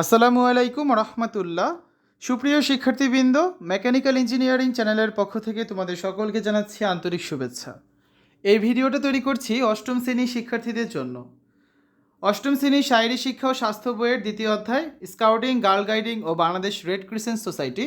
আসসালামু আলাইকুম রহমতুল্লাহ। সুপ্রিয় শিক্ষার্থীবৃন্দ, মেকানিক্যাল ইঞ্জিনিয়ারিং চ্যানেলের পক্ষ থেকে তোমাদের সকলকে জানাচ্ছি আন্তরিক শুভেচ্ছা। এই ভিডিওটা তৈরি করছি অষ্টম শ্রেণির শিক্ষার্থীদের জন্য। অষ্টম শ্রেণির শারীরিক শিক্ষা ও স্বাস্থ্য বইয়ের দ্বিতীয় অধ্যায় স্কাউটিং গার্ল গাইডিং ও বাংলাদেশ রেড ক্রিসেন্ট সোসাইটি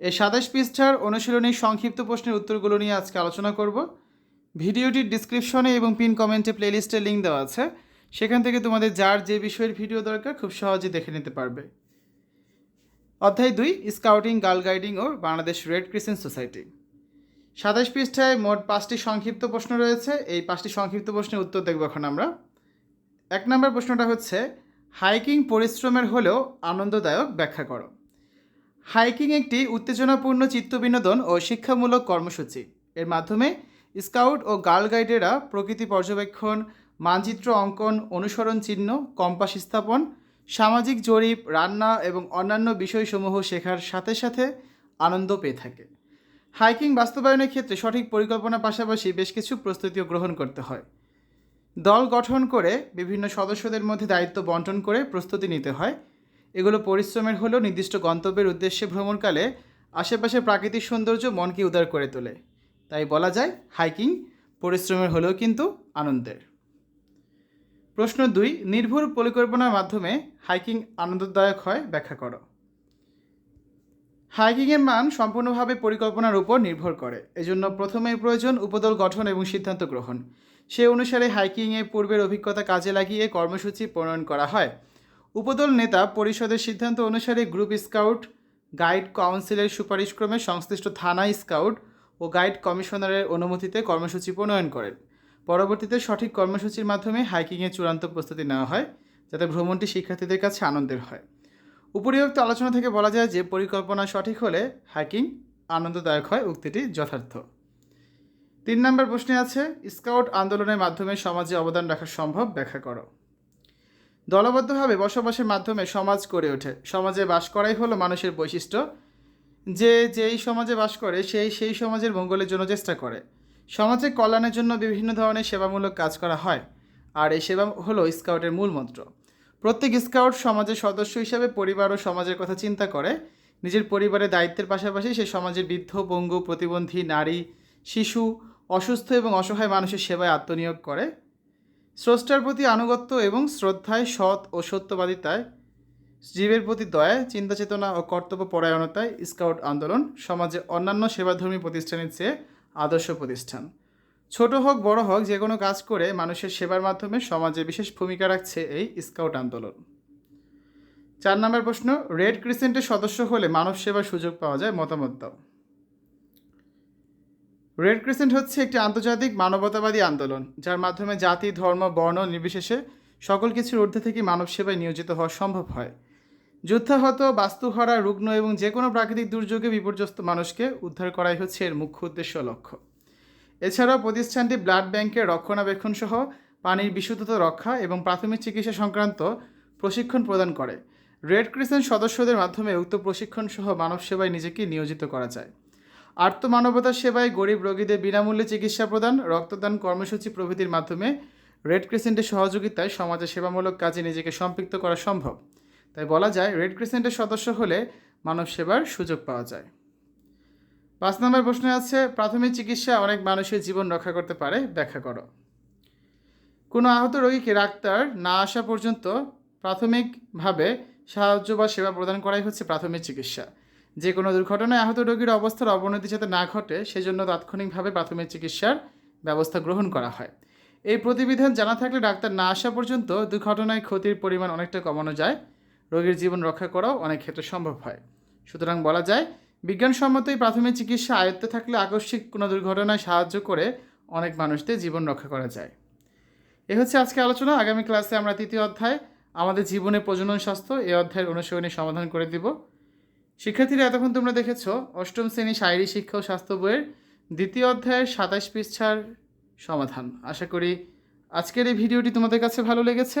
এই সাতাশ পৃষ্ঠার অনুশীলনীর সংক্ষিপ্ত প্রশ্নের উত্তরগুলো নিয়ে আজকে আলোচনা করব। ভিডিওটির ডিসক্রিপশনে এবং পিন কমেন্টে প্লেলিস্টের লিঙ্ক দেওয়া আছে। সেখান থেকে তোমাদের যার যে বিষয়ের ভিডিও দরকার খুব সহজে দেখে নিতে পারবে। অধ্যায় দুই, স্কাউটিং গার্ল গাইডিং ও বাংলাদেশ রেড ক্রিসেন্ট সোসাইটি। সাতাশ পৃষ্ঠায় মোট পাঁচটি সংক্ষিপ্ত প্রশ্ন রয়েছে। এই পাঁচটি সংক্ষিপ্ত প্রশ্নের উত্তর দেখব এখন আমরা। এক নম্বর প্রশ্নটা হচ্ছে, হাইকিং পরিশ্রমের হলেও আনন্দদায়ক ব্যাখ্যা করো। হাইকিং একটি উত্তেজনাপূর্ণ চিত্তবিনোদন ও শিক্ষামূলক কর্মসূচি। এর মাধ্যমে স্কাউট ও গার্ল গাইডেরা প্রকৃতি পর্যবেক্ষণ মানচিত্র অঙ্কন, অনুসরণ চিহ্ন, কম্পাস স্থাপন, সামাজিক জরিপ, রান্না এবং অন্যান্য বিষয়সমূহ শেখার সাথে সাথে আনন্দ পেয়ে থাকে। হাইকিং বাস্তবায়নের ক্ষেত্রে সঠিক পরিকল্পনার পাশাপাশি বেশ কিছু প্রস্তুতিও গ্রহণ করতে হয়। দল গঠন করে বিভিন্ন সদস্যদের মধ্যে দায়িত্ব বন্টন করে প্রস্তুতি নিতে হয়। এগুলো পরিশ্রমের হলেও নির্দিষ্ট গন্তব্যের উদ্দেশ্যে ভ্রমণকালে আশেপাশের প্রাকৃতিক সৌন্দর্য মনকে উদার করে তোলে। তাই বলা যায়, হাইকিং পরিশ্রমের হলেও কিন্তু আনন্দের। প্রশ্ন দুই, নির্ভুল পরিকল্পনার মাধ্যমে হাইকিং আনন্দদায়ক হয়, ব্যাখ্যা করো। হাইকিংয়ের মান সম্পূর্ণভাবে পরিকল্পনার উপর নির্ভর করে, এজন্য প্রথমেই প্রয়োজন উপদল গঠন এবং সিদ্ধান্ত গ্রহণ। সে অনুসারে হাইকিংয়ে পূর্বের অভিজ্ঞতা কাজে লাগিয়ে কর্মসূচি প্রণয়ন করা হয়। উপদল নেতা পরিষদের সিদ্ধান্ত অনুসারে গ্রুপ স্কাউট, গাইড কাউন্সিলের সুপারিশক্রমে সংশ্লিষ্ট থানা স্কাউট ও গাইড কমিশনারের অনুমতিতে কর্মসূচি প্রণয়ন করেন। পরবর্তীতে সঠিক কর্মসূচির মাধ্যমে হাইকিংয়ের চূড়ান্ত প্রস্তুতি নেওয়া হয়, যাতে ভ্রমণটি শিক্ষার্থীদের কাছে আনন্দের হয়। উপরিউক্ত আলোচনা থেকে বলা যায় যে, পরিকল্পনা সঠিক হলে হাইকিং আনন্দদায়ক হয়, উক্তিটি যথার্থ। তিন নম্বর প্রশ্নে আছে, স্কাউট আন্দোলনের মাধ্যমে সমাজে অবদান রাখা সম্ভব? ব্যাখ্যা করো। দলবদ্ধভাবে বসবাসের মাধ্যমে সমাজ গড়ে ওঠে। সমাজে বাস করাই হলো মানুষের বৈশিষ্ট্য। যে যেই সমাজে বাস করে সেই সেই সমাজের মঙ্গলের জন্য চেষ্টা করে। সমাজে কল্যাণের জন্য বিভিন্ন ধরনের সেবামূলক কাজ করা হয়, আর এই সেবা হলো স্কাউটের মূল মন্ত্র। প্রত্যেক স্কাউট সমাজের সদস্য হিসাবে পরিবার ও সমাজের কথা চিন্তা করে। নিজের পরিবারের দায়িত্বের পাশাপাশি সে সমাজের বৃদ্ধ, পঙ্গু, প্রতিবন্ধী, নারী, শিশু, অসুস্থ এবং অসহায় মানুষের সেবায় আত্মনিয়োগ করে। স্রষ্টার প্রতি আনুগত্য এবং শ্রদ্ধায় সৎ ও সত্যবাদিতায়, জীবের প্রতি দয়ায় চিন্তা চেতনা ও কর্তব্য পরায়ণতায় স্কাউট আন্দোলন সমাজে অন্যান্য সেবাধর্মী প্রতিষ্ঠানের চেয়ে আদর্শ প্রতিষ্ঠান। ছোট হোক, বড় হোক, যে কোনো কাজ করে মানুষের সেবার মাধ্যমে সমাজে বিশেষ ভূমিকা রাখছে এই স্কাউট আন্দোলন। চার নম্বর প্রশ্ন, রেড ক্রিসেন্টের সদস্য হলে মানব সেবার সুযোগ পাওয়া যায় মতামত দাও। রেড ক্রিসেন্ট হচ্ছে একটি আন্তর্জাতিক মানবতাবাদী আন্দোলন, যার মাধ্যমে জাতি, ধর্ম, বর্ণ নির্বিশেষে সকল কিছুর ঊর্ধ্বে থেকে মানব সেবায় নিয়োজিত হওয়া সম্ভব হয়। যুদ্ধাহত, বাস্তুহারা, রুগ্ন এবং যে কোনো প্রাকৃতিক দুর্যোগে বিপর্যস্ত মানুষকে উদ্ধার করাই হচ্ছে এর মুখ্য উদ্দেশ্য লক্ষ্য। এছাড়াও প্রতিষ্ঠানটি ব্লাড ব্যাংকের রক্ষণাবেক্ষণ সহ পানির বিশুদ্ধতা রক্ষা এবং প্রাথমিক চিকিৎসা সংক্রান্ত প্রশিক্ষণ প্রদান করে। রেড ক্রিসেন্ট সদস্যদের মাধ্যমে উক্ত প্রশিক্ষণ সহ মানব সেবায় নিজেকে নিয়োজিত করা যায়। আর্তমানবতার সেবায় গরিব রোগীদের বিনামূল্যে চিকিৎসা প্রদান, রক্তদান কর্মসূচি প্রভৃতির মাধ্যমে রেড ক্রিসেন্টের সহযোগিতায় সমাজে সেবামূলক কাজে নিজেকে সম্পৃক্ত করা সম্ভব। তাই বলা যায় রেড ক্রিসেন্টের সদস্য হলে মানব সেবার সুযোগ পাওয়া যায়। পাঁচ নম্বর প্রশ্নে আছে, প্রাথমিক চিকিৎসা অনেক মানুষের জীবন রক্ষা করতে পারে, ব্যাখ্যা করো। কোনো আহত রোগীকে ডাক্তার না আসা পর্যন্ত প্রাথমিকভাবে সাহায্য বা সেবা প্রদান করাই হচ্ছে প্রাথমিক চিকিৎসা। যে কোনো দুর্ঘটনায় আহত রোগীর অবস্থার অবনতি যাতে না ঘটে, সেজন্য তাৎক্ষণিকভাবে প্রাথমিক চিকিৎসার ব্যবস্থা গ্রহণ করা হয়। এই প্রতিবিধান জানা থাকলে ডাক্তার না আসা পর্যন্ত দুর্ঘটনায় ক্ষতির পরিমাণ অনেকটা কমানো যায়। রোগীর জীবন রক্ষা করাও অনেক ক্ষেত্রে সম্ভব হয়। সুতরাং বলা যায়, বিজ্ঞানসম্মত এই প্রাথমিক চিকিৎসা আয়ত্তে থাকলে আকস্মিক কোনো দুর্ঘটনায় সাহায্য করে অনেক মানুষদের জীবন রক্ষা করা যায়। এ হচ্ছে আজকে আলোচনা। আগামী ক্লাসে আমরা তৃতীয় অধ্যায়, আমাদের জীবনে প্রজনন স্বাস্থ্য এই অধ্যায়ের অনুসরণী সমাধান করে দিব। শিক্ষার্থীরা, এতক্ষণ তোমরা দেখেছ, অষ্টম শ্রেণি শারীরিক শিক্ষা ও স্বাস্থ্য বইয়ের দ্বিতীয় অধ্যায়ের সাতাশ পৃষ্ঠার সমাধান। আশা করি আজকের এই ভিডিওটি তোমাদের কাছে ভালো লেগেছে।